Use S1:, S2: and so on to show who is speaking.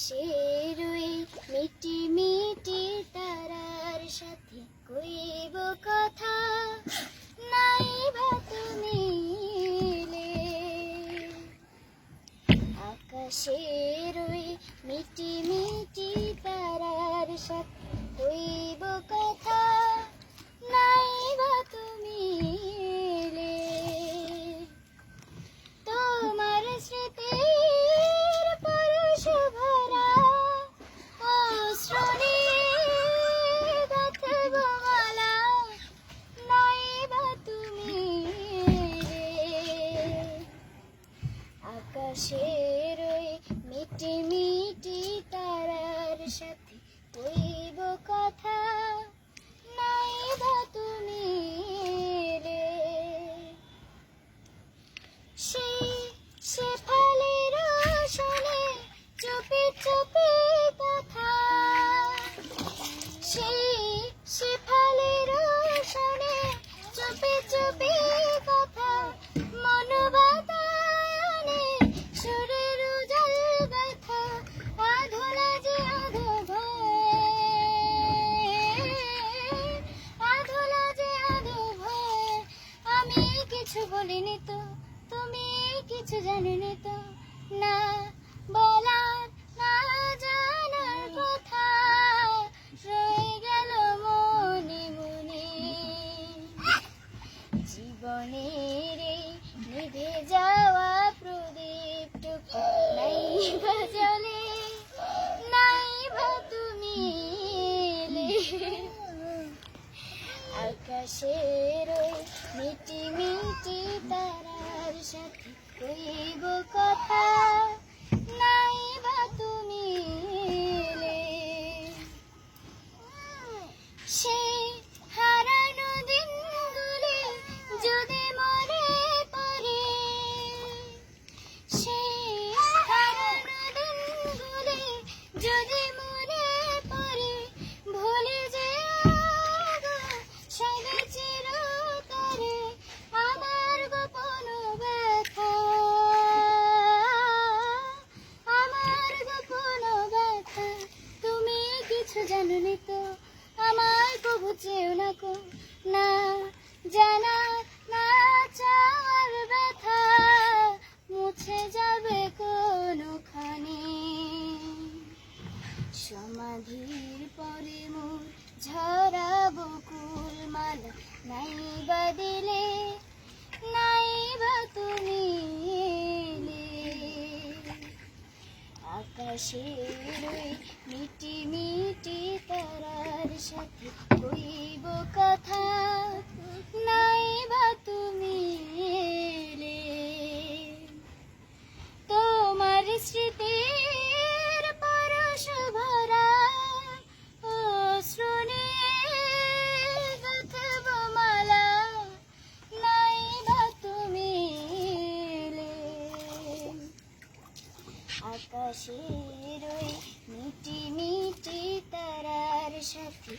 S1: আকাশের ওই মিটি মিটি তারার সাথে কইব কথা নাই বা তুমি। আকাশের মিটি মিটি তারার সাথে কইব কথা আকাশের ওই মিটি মিটি তারার সাথে কইব কথা। তো তুমি কিছু জানিনি তো না বলার, না জানার কথা রয়ে গেল মনে মনে জীবনের এই নিভে যাওয়া প্রদীপটুকু নাই বা নাই বা তুমি। আকাশের মিটি যদি মনে পড়ে, ভুলে যেও সবে চিরতরে আমার গোপন ব্যথা। আমার গোপন ব্যথা, তুমি কিছু জানোনি তো? আমার কবু চেও না কো দিলে নাই বা তুমি। আকাশের মিটি মিটি তারার সাথে কইব কথা আকাশের মিটি মিটি তারার সাথে